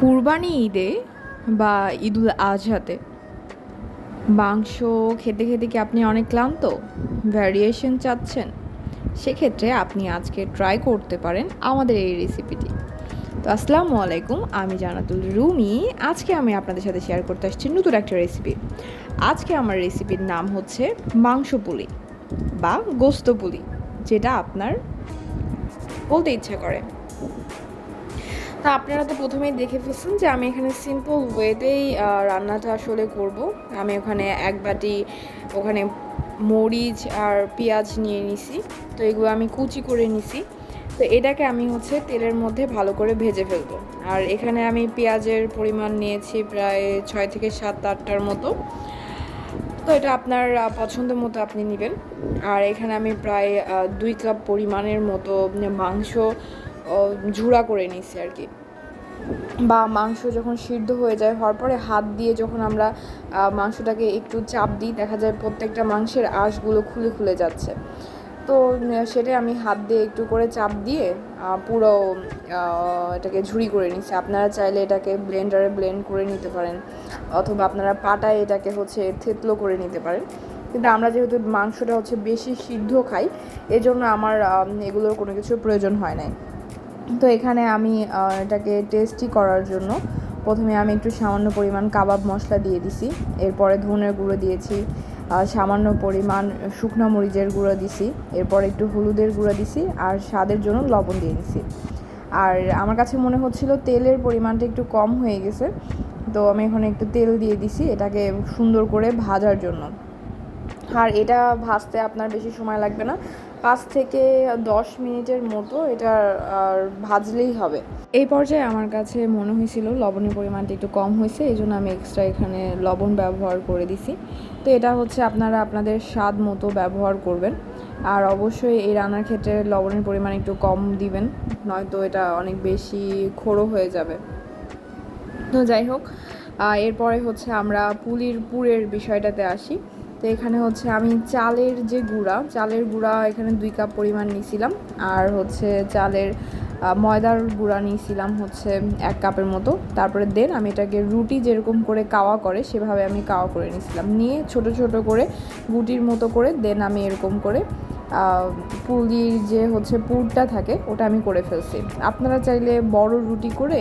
কুরবানি ঈদে বা ঈদুল আজহাতে? মাংস খেতে খেতে কি আপনি অনেক ক্লান্ত? ভ্যারিয়েশন চাচ্ছেন? সেক্ষেত্রে আপনি আজকে ট্রাই করতে পারেন আমাদের এই রেসিপিটি তো আসসালামু আলাইকুম, আমি জানাতুল রুমি। আজকে আমি আপনাদের সাথে শেয়ার করতে আসছি নতুন একটা রেসিপি আজকে আমার রেসিপির নাম হচ্ছে মাংস পুলি বা গোস্ত পুলি, যেটা আপনার বলতে ইচ্ছা করে। তা আপনারা তো প্রথমেই দেখে ফেলছেন যে আমি এখানে সিম্পল ওয়েতেই রান্নাটা আসলে করব। আমি ওখানে এক বাটি ওখানে মরিচ আর পেঁয়াজ নিয়ে নিছি। তো এগুলো আমি কুচি করে নিছি। তো এটাকে আমি হচ্ছে তেলের মধ্যে ভালো করে ভেজে ফেলব। আর এখানে আমি পেঁয়াজের পরিমাণ নিয়েছি প্রায় ছয় থেকে সাত আটটার মতো। তো এটা আপনার পছন্দ মতো আপনি নেবেন। আর এখানে আমি প্রায় দুই কাপ পরিমাণের মতো মাংস আহ, ঝুড়া করে নিছি আর কি। বা মাংস যখন সিদ্ধ হয়ে যায়, হওয়ার পরে হাত দিয়ে যখন আমরা মাংসটাকে একটু চাপ দিই, দেখা যায় প্রত্যেকটা মাংসের আঁশগুলো খুলে খুলে যাচ্ছে। তো সেটাই আমি হাত দিয়ে একটু করে চাপ দিয়ে পুরো এটাকে ঝুড়ি করে নিচ্ছি আপনারা চাইলে এটাকে ব্লেন্ডারে ব্লেন্ড করে নিতে পারেন, অথবা আপনারা পাটায় এটাকে হচ্ছে থেতলো করে নিতে পারেন। কিন্তু আমরা যেহেতু মাংসটা হচ্ছে বেশি সিদ্ধ খাই, এজন্য আমার এগুলোর কোনো কিছুর প্রয়োজন হয় নাই। তো এখানে আমি এটাকে টেস্টি করার জন্য প্রথমে আমি একটু সামান্য পরিমাণ কাবাব মশলা দিয়ে দিছি। এরপরে ধনের গুঁড়ো দিয়েছি সামান্য পরিমাণ শুকনো মরিচের গুঁড়ো দিছি, এরপর একটু হলুদের গুঁড়ো দিছি আর স্বাদের জন্য লবণ দিয়ে দিছি। আর আমার কাছে মনে হচ্ছিল তেলের পরিমাণটা একটু কম হয়ে গেছে, তো আমি এখানে একটু তেল দিয়ে দিছি এটাকে সুন্দর করে ভাজার জন্য। আর এটা ভাজতে আপনার বেশি সময় লাগবে না। পাঁচ থেকে দশ মিনিটের মতো এটা আর ভাজলেই হবে। এই পর্যায়ে আমার কাছে মনে হয়েছিল লবণের পরিমাণটা একটু কম হয়েছে, এই জন্য আমি এক্সট্রা এখানে লবণ ব্যবহার করে দিছি। তো এটা হচ্ছে আপনারা আপনাদের স্বাদ মতো ব্যবহার করবেন। আর অবশ্যই এই রান্নার ক্ষেত্রে লবণের পরিমাণ একটু কম দিবেন, নয়তো এটা অনেক বেশি খোড়ো হয়ে যাবে। তো যাই হোক এরপরে হচ্ছে আমরা পুলির, পুরের বিষয়টাতে আসি। তো এখানে হচ্ছে আমি চালের যে গুঁড়া, চালের গুঁড়া এখানে দুই কাপ পরিমাণ নিয়েছিলাম আর হচ্ছে চালের ময়দার গুঁড়া নিয়েছিলাম হচ্ছে এক কাপের মতো। তারপরে দেন আমি এটাকে রুটি যেরকম করে কাওয়া করে, সেভাবে আমি কাওয়া করে নিয়েছিলাম নিয়ে ছোট ছোট করে গুটির মতো করে দেন আমি এরকম করে পুলির যে হচ্ছে পুরটা থাকে, ওটা আমি করে ফেলছি। আপনারা চাইলে বড় রুটি করে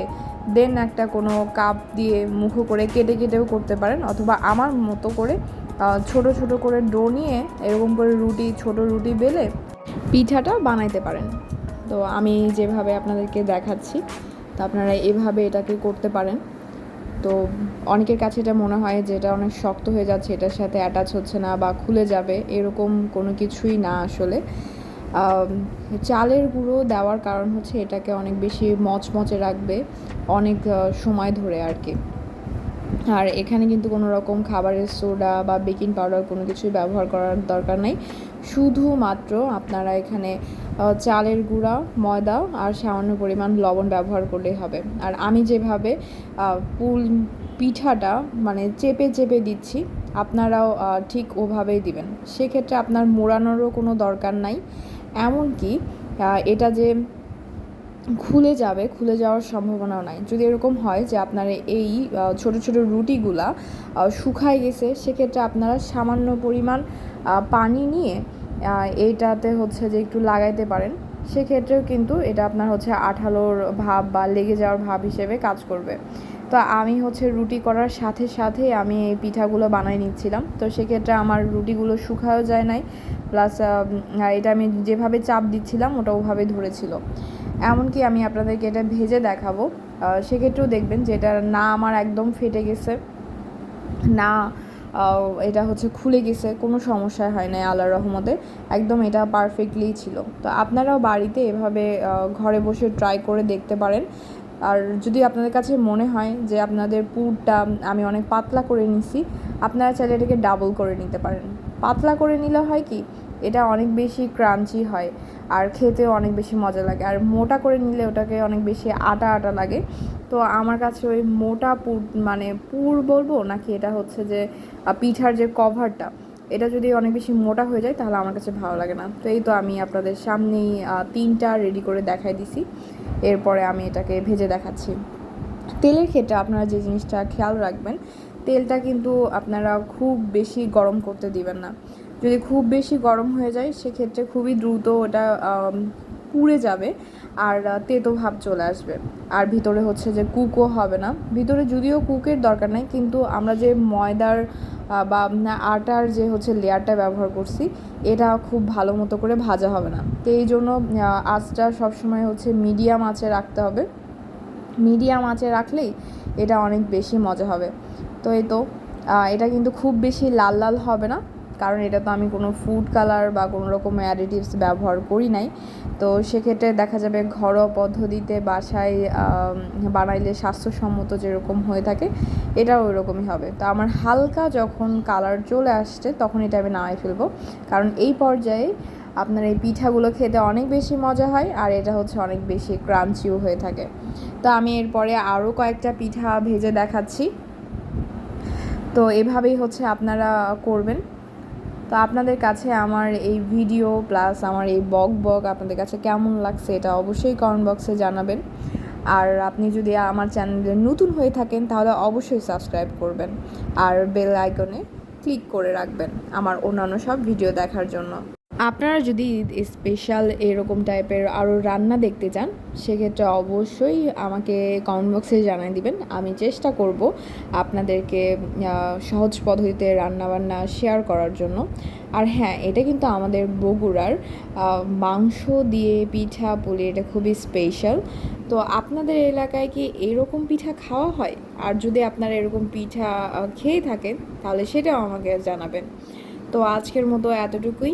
দেন একটা কোনো কাপ দিয়ে মুখো করে কেটে কেটেও করতে পারেন অথবা আমার মতো করে ছোট ছোট করে ডো নিয়ে এরকম করে রুটি, ছোট রুটি বেলে পিঠাটা বানাইতে পারেন। তো আমি যেভাবে আপনাদেরকে দেখাচ্ছি, তো আপনারা এভাবে এটাকে করতে পারেন। তো অনেকের কাছে এটা মনে হয় যে এটা অনেক শক্ত হয়ে যাচ্ছে, এটার সাথে অ্যাটাচ হচ্ছে না বা খুলে যাবে, এরকম কোনো কিছুই না আসলে। চালের গুঁড়ো দেওয়ার কারণ হচ্ছে এটাকে অনেক বেশি মচমচে রাখবে, অনেক সময় ধরে আর কি। আর এখানে কিন্তু কোনো রকম খাবারের সোডা বা বেকিং পাউডার কোনো কিছুই ব্যবহার করার দরকার নেই। শুধুমাত্র আপনারা এখানে চালের গুঁড়া, ময়দা আর সামান্য পরিমাণ লবণ ব্যবহার করলেই হবে। আর আমি যেভাবে পুল পিঠাটা মানে চেপে চেপে দিচ্ছি আপনারাও ঠিক ওভাবেই দিবেন। সেক্ষেত্রে আপনার মোড়ানোরও কোনো দরকার নাই। এমনকি এটা যে খুলে যাবে, খুলে যাওয়ার সম্ভাবনাও নাই। যদি এরকম হয় যে আপনার এই ছোট ছোট রুটিগুলা শুকায় গেছে, সেক্ষেত্রে আপনারা সামান্য পরিমাণ পানি নিয়ে এইটাতে হচ্ছে যে একটু লাগাইতে পারেন। সেক্ষেত্রেও কিন্তু এটা আপনার হচ্ছে আঠালোর ভাব বা লেগে যাওয়ার ভাব হিসেবে কাজ করবে। তো আমি হচ্ছে রুটি করার সাথে সাথে আমি এই পিঠাগুলো বানাই নিচ্ছিলাম। তো সেক্ষেত্রে আমার রুটিগুলো শুকায়ও যায় নাই। প্লাস এটা আমি যেভাবে চাপ দিচ্ছিলাম, ওটা ওভাবে ধরেছিল। এমনকি আমি আপনাদেরকে এটা ভেজে দেখাবো। সেক্ষেত্রেও দেখবেন যে এটা না আমার একদম ফেটে গেছে। না এটা হচ্ছে খুলে গেছে। কোনো সমস্যা হয় না আল্লাহর রহমতে। একদম এটা পারফেক্টলি ছিল। তো আপনারাও বাড়িতে এভাবে ঘরে বসে ট্রাই করে দেখতে পারেন। আর যদি আপনাদের কাছে মনে হয় যে আপনাদের পুরটা আমি অনেক পাতলা করে নিছি, আপনারা চাইলে এটাকে ডাবল করে নিতে পারেন। পাতলা করে নিলে হয় কি, এটা অনেক বেশি ক্রাঞ্চি হয় আর খেতেও অনেক বেশি মজা লাগে। আর মোটা করে নিলে ওটাকে অনেক বেশি আটা আটা লাগে। তো আমার কাছে ওই মোটা পুর মানে পুর বলব নাকি এটা হচ্ছে যে পিঠার যে কভারটা এটা যদি অনেক বেশি মোটা হয়ে যায় তাহলে আমার কাছে ভালো লাগে না। তো এই তো আমি আপনাদের সামনেই তিনটা রেডি করে দেখাই দিছি। এরপরে আমি এটাকে ভেজে দেখাচ্ছি। তেলের ক্ষেত্রে আপনারা যে জিনিসটা খেয়াল রাখবেন, তেলটা কিন্তু আপনারা খুব বেশি গরম করতে দিবেন না। যদি খুব বেশি গরম হয়ে যায়, সেক্ষেত্রে খুবই দ্রুত ওটা পুড়ে যাবে আর তেতো ভাব চলে আসবে। আর ভিতরে হচ্ছে যে কুকও হবে না। ভিতরে যদিও কুকের দরকার নেই, কিন্তু আমরা যে ময়দার বা আটার যে হচ্ছে লেয়ারটা ব্যবহার করছি, এটা খুব ভালো মতো করে ভাজা হবে না। তো এই জন্য আঁচটা সবসময় হচ্ছে মিডিয়াম আঁচে রাখতে হবে। মিডিয়াম আঁচে রাখলেই এটা অনেক বেশি মজা হবে। তো এই তো এটা কিন্তু খুব বেশি লাল লাল হবে না। কারণ এটা তো আমি কোনো ফুড কালার বা কোনো রকম অ্যাডিটিভস ব্যবহার করি নাই। তো সেক্ষেত্রে দেখা যাবে ঘরোয়া পদ্ধতিতে বাসায় বানাইলে স্বাস্থ্যসম্মত যেরকম হয়ে থাকে, এটাও ওই রকমই হবে। তো আমার হালকা যখন কালার চলে আসছে তখন এটা আমি নামাই ফেলব। কারণ এই পর্যায়ে আপনার এই পিঠাগুলো খেতে অনেক বেশি মজা হয়, আর এটা হচ্ছে অনেক বেশি ক্রাঞ্চিও হয়ে থাকে। তো আমি এরপরে আরও কয়েকটা পিঠা ভেজে দেখাচ্ছি। তো এভাবেই হচ্ছে আপনারা করবেন। তো আপনাদের কাছে আমার এই ভিডিও প্লাস আমার এই বক বক আপনাদের কাছে কেমন লাগছে এটা অবশ্যই কমেন্ট বক্সে জানাবেন। আর আপনি যদি আমার চ্যানেলে নতুন হয়ে থাকেন, তাহলে অবশ্যই সাবস্ক্রাইব করবেন। আর বেল আইকনে ক্লিক করে রাখবেন আমার অন্যান্য সব ভিডিও দেখার জন্য। আপনারা যদি স্পেশাল এরকম টাইপের আরও রান্না দেখতে চান, সেক্ষেত্রে অবশ্যই আমাকে কমেন্ট বক্সে জানিয়ে দিবেন। আমি চেষ্টা করব আপনাদেরকে সহজ পদ্ধতিতে রান্নাবান্না শেয়ার করার জন্য। আর হ্যাঁ এটা কিন্তু আমাদের বগুড়ার মাংস দিয়ে পিঠা পুলি এটা খুবই স্পেশাল তো আপনাদের এলাকায় কি এরকম পিঠা খাওয়া হয়? আর যদি আপনারা এরকম পিঠা খেয়ে থাকেন, তাহলে সেটাও আমাকে জানাবেন। তো আজকের মতো এতটুকুই।